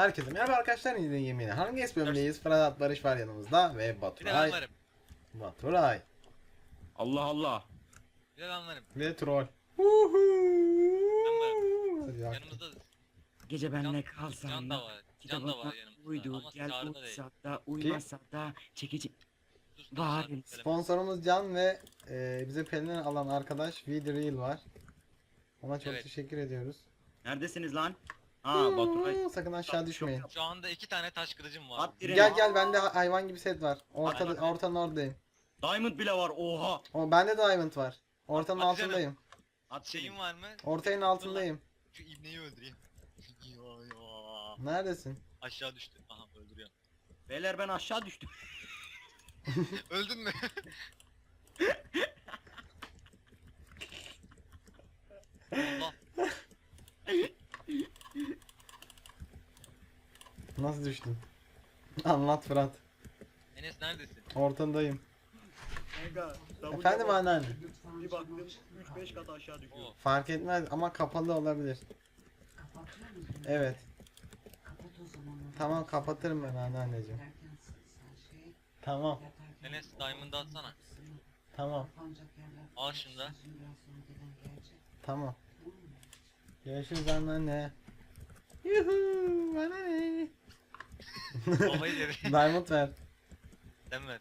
Herkese merhaba arkadaşlar yine yemeğine. Hangi es bölümündeyiz? Fırat Barış var yanımızda ve Baturay. varım. Baturay. Allah Allah. Varım. Ve troll. Ben Hadi yak. Yanımızda Gece benle Can, kalsan. Can da var. Can da var yanımızda. Uydu. Ama Gel çağrıda değil. uyusa da uymasa da çekici. Sus, Var. Sponsorumuz Can ve e, bize pelin alan arkadaş We The Real var. Ona çok Evet. teşekkür ediyoruz. Neredesiniz lan? Aa Baturay. Hmm, Sakın aşağı düşmeyin. Şu anda iki tane taş kılıcım var. At. Gel gel bende ha- hayvan gibi set var. Ortada, Hayvan. ortanın oradayım. Diamond bile var oha. O bende de diamond var. Ortanın Hadi canım. altındayım. At Şeyim var mı? Ortayın altındayım. Şu ibneyi öldüreyim. Neredesin? Aşağı düştü. Aha öldürüyorum. Beyler ben aşağı düştüm. Öldün mü? Allah. Nasıl düştün? Anlat Fırat. Enes neredesin? Ortandayım. Kanka. Efendim anneanne. Bir baktım 3-5 kat aşağı düşüyor. Oo. Fark etmez ama kapalı olabilir. Evet. Tamam kapatırım ben anneanneciğim. Tamam. Enes Diamond'ı atsana. Tamam. Al gelecek. Tamam. Görüşürüz anneanne. Yuhuu anneanne. Yedi. Diamond ver. Sen ver.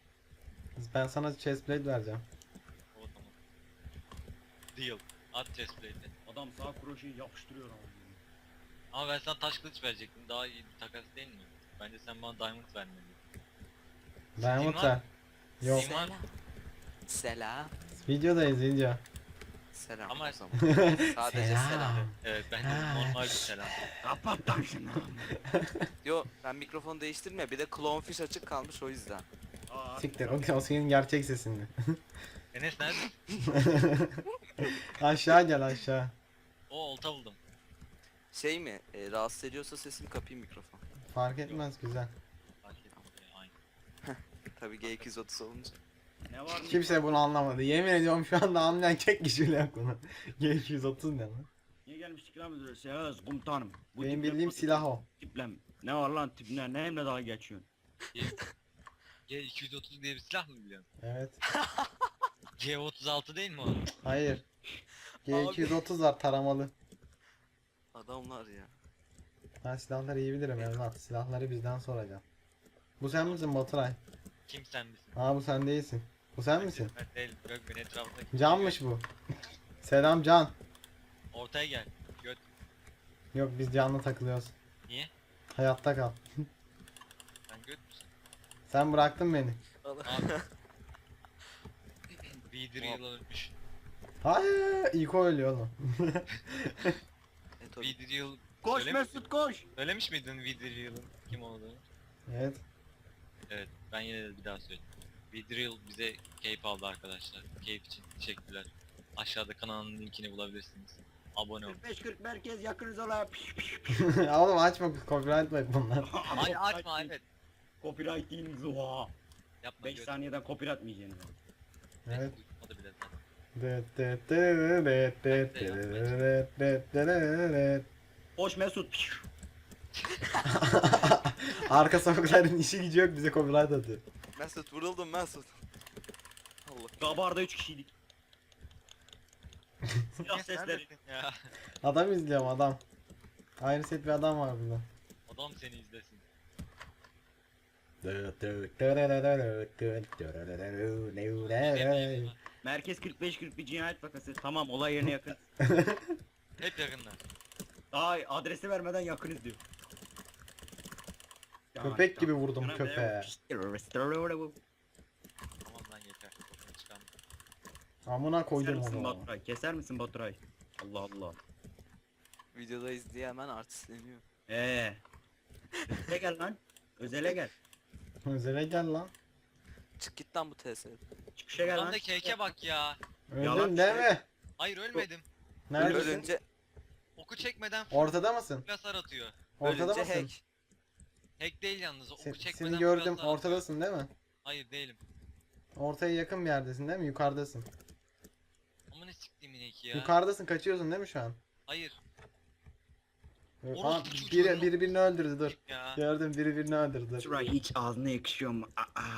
Ben sana chestplate vereceğim. O tamam. Deal. At chestplate'i. Adam sağ kroşeyi yapıştırıyor ama. Ama ben sana taş kılıç verecektim. Daha iyi bir takas değil mi? Bence sen bana diamond vermeliydin. Diamond var ver. Yok. Var. Selam. Videodayız video. Selam Ama-. Sadece selam. Evet bence Ha. normal bir selam. Kapat lan şunu. Yo ben mikrofonu değiştirme bir de clownfish açık kalmış o yüzden. Aa, Siktir o, o senin gerçek sesindi. Enes nerede? aşağı gel aşağı. O olta buldum. Şey mi e, rahatsız ediyorsa sesimi kapayım mikrofon. Fark etmez güzel. Fark etmedi. Aynı. Tabi G230 olunca. Ne var mı? Kimse bunu anlamadı. Yemin ediyorum şu anda anlayan tek kişi bile yok bunu. G230 ne lan? Niye gelmiştik lan müdür? Seyahat komutanım. Bu Benim tiple- bildiğim silah o. Tiplem. Ne var lan tipler? Neyimle daha geçiyorsun? G230 diye bir silah mı biliyorsun? Evet. G36 değil mi o? Hayır. G230 var taramalı. Adamlar ya. Ben silahları iyi bilirim evlat. Silahları bizden soracağım. Bu sen misin Baturay? Kim sen misin? Aa bu sen değilsin. Bu sen misin? Ben değilim. Yok beni etrafındaki. Canmış bu. Selam Can. Ortaya gel. Göt. Yok biz canlı takılıyoruz. Niye? Hayatta kal. Sen göt müsün? Sen bıraktın beni. Abi. Vidir yıl ölmüş. Hayır, ilk o ölüyor oğlum. Vidir yıl Koş Mesut koş. söylemiş miydin Vidir yılın kim olduğunu? evet. Evet ben yine de bir daha söyleyeyim. Vidril bize keyif aldı arkadaşlar. Keyif için teşekkürler. Aşağıda kanalın linkini bulabilirsiniz. Abone olun. 45-40 merkez yakınız ola. oğlum açma copyright bak bunlar. Hayır açma evet. Copyright değiliz oha. Yapma 5 göt. saniyeden copyright mi yiyeceksin? Evet. Uyutmadı bile zaten. Koş Mesut. Arka sokakların işi gücü yok bize copyright atıyor. Mesut vuruldum Mesut. Allah. Gabarda 3 kişiydik. Silah sesleri. Neredesin ya? Adam izliyorum adam. Ayrı set bir adam var burada. Adam seni izlesin. Merkez 45-40 bir cinayet vakası. Tamam olay yerine yakın. Hep yakında. Daha adresi vermeden yakınız diyor. Köpek gibi vurdum köpeğe. Tamam lan yeter. Amına Keser koydum misin onu. Baturay? Keser misin Baturay? Allah Allah. Videodayız diye hemen artistleniyor. Eee. Özele gel lan. Özele gel. Özele gel lan. Çık git lan bu TS'de. Çıkışa gel Ulan lan. da keke bak ya. Yalan Öldün değil mi? Hayır ölmedim. Neredesin? Ölünce, Oku çekmeden Ortada mısın? hasar atıyor. Ortada ölünce mısın? hack. Hack değil yalnız. Oku çekmeden Seni gördüm ortadasın değil mi? Hayır değilim. Ortaya yakın bir yerdesin değil mi? Yukarıdasın. Ama ne siktiğimin eki ya. Yukarıdasın kaçıyorsun değil mi şu an? Hayır. Aa, Orospu çocuğu biri, biri birini öldürdü dur. Ya. Gördüm biri birini öldürdü. Şuraya hiç ağzına yakışıyor mu? Aa,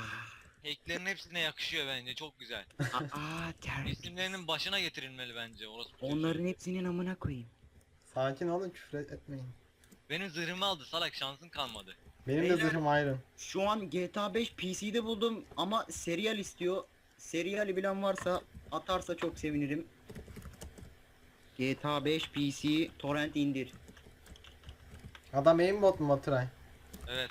Hacklerin hepsine yakışıyor bence çok güzel. aa, terbiyesiz. İsimlerinin başına getirilmeli bence orası. Onların hepsinin amına koyayım. Sakin olun küfür etmeyin. Benim zırhımı aldı salak şansın kalmadı. Benim de Beyler- zırhım ayrı. Şu an GTA 5 PC'de buldum ama serial istiyor. Seriali bilen varsa atarsa çok sevinirim. GTA 5 PC torrent indir. Adam aimbot mu Baturay? Evet.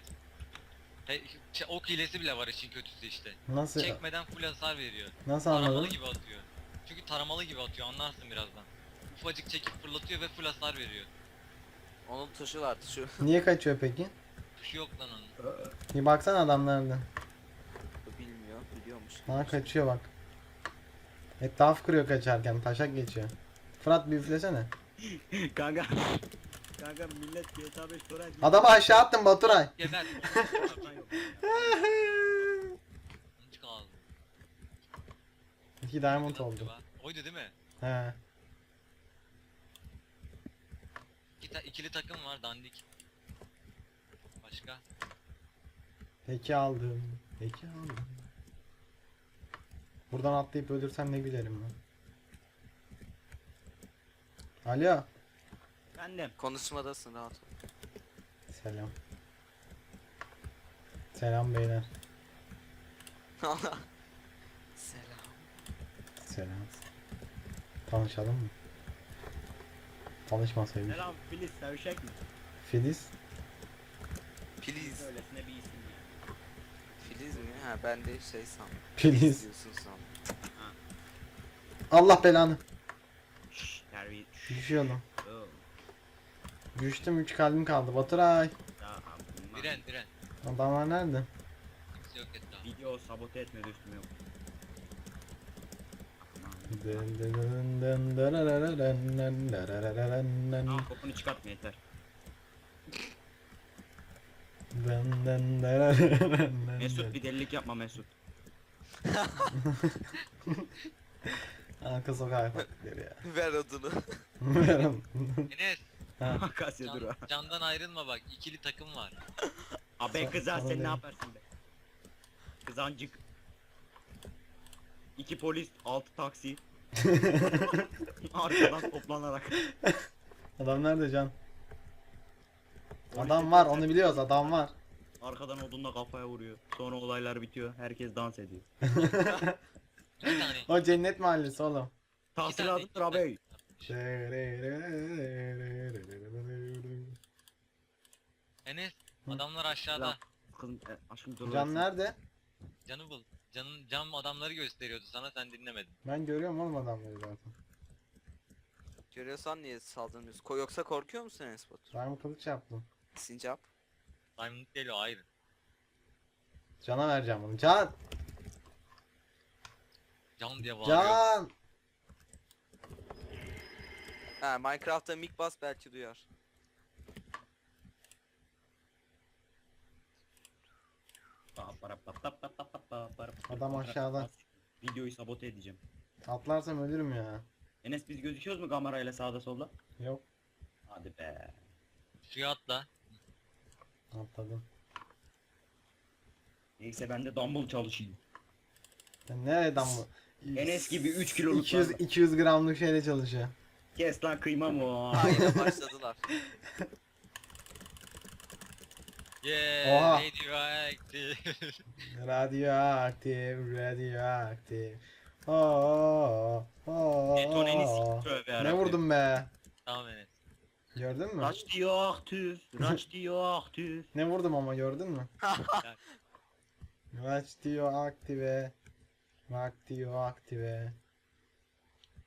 He, şey, ok hilesi bile var işin kötüsü işte. Nasıl? Çekmeden full hasar veriyor. Nasıl Taramalı anladın? gibi atıyor. Çünkü taramalı gibi atıyor anlarsın birazdan. Ufacık çekip fırlatıyor ve full hasar veriyor. Onun tuşu var tuşu. Niye kaçıyor peki? Tuşu yok lan onun. Bir baksana adam nerede? Bilmiyor, biliyormuş. Ha kaçıyor bak. Etraf kırıyor kaçarken taşak geçiyor. Fırat bir üflesene. Kanka. Kanka millet GTA 5 torrent Adamı aşağı attın Baturay. Geber. İki diamond oldu. Oydu değil mi? He. İki ta- ikili takım var dandik. Başka? Peki aldım. Peki aldım. Buradan atlayıp ölürsem ne gülerim ben. Alo. Bendim. Konuşmadasın rahat ol. Selam. Selam beyler. Selam. Selam. Tanışalım mı? Tanışmasaymış. Selam Filiz sevşek mi? Filiz. Filiz. Öylesine bir isim. Filiz mi? Ha ben de şey sandım. Filiz. diyorsun sandım. Allah belanı. Şşş terbiye. Şşş. Düşüyordum. Oo. Düştüm 3 kalbim kaldı. Baturay. Daha aklım var. Diren diren. Adamlar nerede? Yok etrafta. Video sabote etme üstüme yok. Dın dın dın dın dın dararararın Aa kokunu çıkartma yeter. dın dın dararararın Mesut bir delilik yapma Mesut. Arka sokağa baktıkları ya. Ver adını. Meram. Enes Ha, Akasya dur can, candan ayrılma bak ikili takım var. Abi kızar sen ne yaparsın be? Kızancık. İki polis, altı taksi. Arkadan toplanarak. Adam nerede can? Adam var onu biliyoruz adam var. Arkadan odunla kafaya vuruyor. Sonra olaylar bitiyor. Herkes dans ediyor. Bir tane. O cennet mahallesi oğlum. Tahsilatıdır abi. Enes Hı. adamlar aşağıda. Kızım e, aşkım dur. Can nerede? Canı bul. Canın cam adamları gösteriyordu sana sen dinlemedin. Ben görüyorum oğlum adamları zaten. Görüyorsan niye saldırmıyorsun? Ko yoksa korkuyor musun Enes Batur? Ben kılıç yaptım. Sincap. Diamond değil o ayrı. Can'a vereceğim bunu. Can! Can diye bağırıyor. Can! Ha Minecraft'ta mic bas belki duyar. Adam aşağıda. Videoyu sabote edeceğim. Atlarsam ölürüm ya. Enes biz gözüküyoruz mu kamerayla sağda solda? Yok. Hadi be. Suya atla. Atladım. Neyse ben de dumbbell çalışayım. Sen nereden bu? Enes gibi 3 kiloluk 200, var. 200 gramlık şeyle çalışıyor. Kes lan kıyma mı? Ha yine başladılar. Yeah, Oha. radioactive. Radyoaktif, radyoaktif. Oo, oo, Detoneni oo. siktir tövbe Ne yarabbim. vurdum be? tamam Enes. Gördün mü? Raç diyor aktif, raç diyor aktif. Ne vurdum ama gördün mü? Raç diyor aktive. Rak diyor aktive.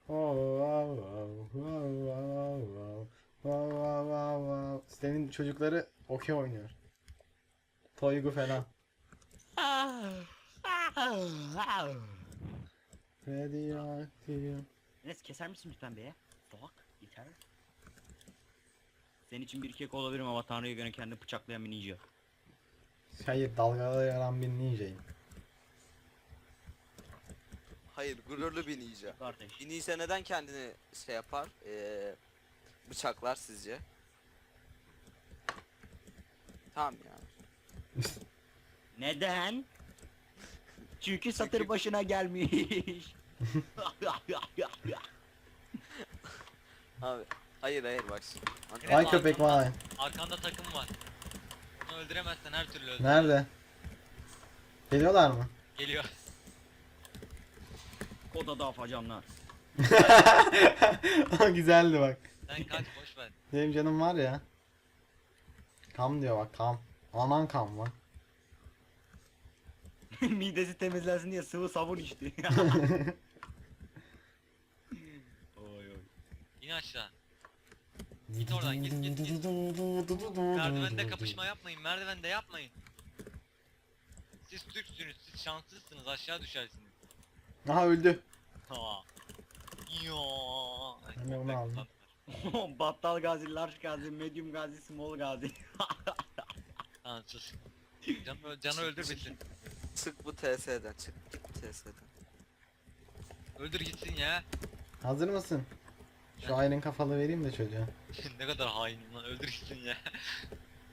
Oh, oh, oh, oh, oh, oh. Oh, oh, oh, oh. Senin çocukları okey oynuyor. Toygu falan. Radyoaktif. Enes keser misin lütfen be? Fuck, yeter. Senin için bir kek olabilirim ama Tanrı'ya göre kendini bıçaklayan bir ninja. Hayır dalgalara yaran bir ninjayım. Hayır gururlu bir ninja. Kardeş. Bir ninja neden kendini şey yapar? Ee, bıçaklar sizce? Tamam ya. Neden? Çünkü satır başına gelmiş. Abi. Hayır hayır bak şimdi. Vay de köpek arkanda- vay. Arkanda takım var. Onu öldüremezsen her türlü öldür. Nerede? Geliyorlar mı? Geliyor. Odada afacanlar. güzeldi bak. Sen kaç boş ver. Benim canım var ya. Kam diyor bak kam. Anan kam bak. Midesi temizlensin diye sıvı sabun içti. oy oy. İn aşağı. Git oradan, git, git, git. Merdivende kapışma yapmayın. Merdivende yapmayın. Siz Türksünüz. Siz şanslısınız. Aşağı düşersiniz. Aha öldü. Ha. Yo. Ben de onu aldım. Battal gazi, large gazi, medium gazi, small gazi. Tamam sus. Canı, canı öldür bitsin. Çık bu TS'den çık. Git bu TS'den. Öldür gitsin ya. Hazır mısın? Şu iron kafalı vereyim de çocuğa. ne kadar hainim lan. Öldür gitsin ya.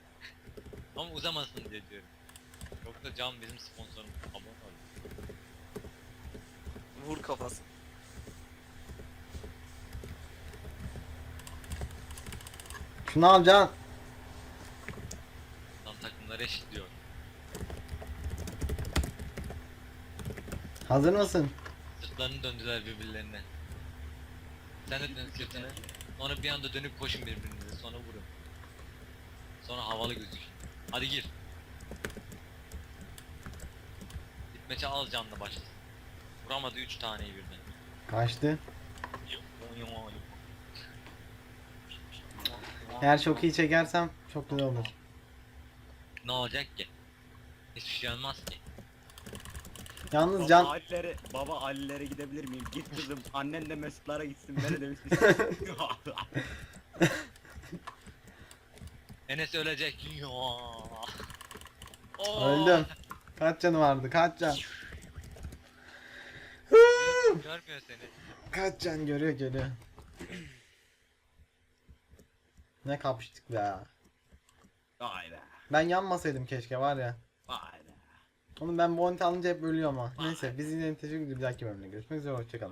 Ama uzamasın diye diyorum. Yoksa Can bizim sponsorumuz. Abone ol. Vur kafası. Şunu alacaksın. Lan takımlar eşitliyor. Hazır mısın? Sırtlarını döndüler birbirlerine. Sen de dön sırtını. Sonra bir anda dönüp koşun birbirinize. Sonra vurun. Sonra havalı gözük. Hadi gir. Gitmece az canlı başlasın. Vuramadı 3 taneyi birden. Kaçtı. Eğer çok iyi çekersem çok güzel olur. Ne olacak ki? Hiçbir şey olmaz ki. Yalnız Baba can Ali'lere, baba Ali'lere gidebilir miyim? Git kızım. Annen de Mesutlara gitsin. Beni de Mesut. Enes ölecek. Ya. Oo. öldüm. Kaç canı vardı? Kaç can? Görmüyor seni. Kaç can görüyor görüyor. Ne kapıştık be. Vay be. Ben yanmasaydım keşke var ya. Vay. Oğlum ben bu alınca hep ölüyor ama. Neyse biz yine teşekkür ederiz. Bir dahaki bölümde görüşmek üzere. Hoşçakalın.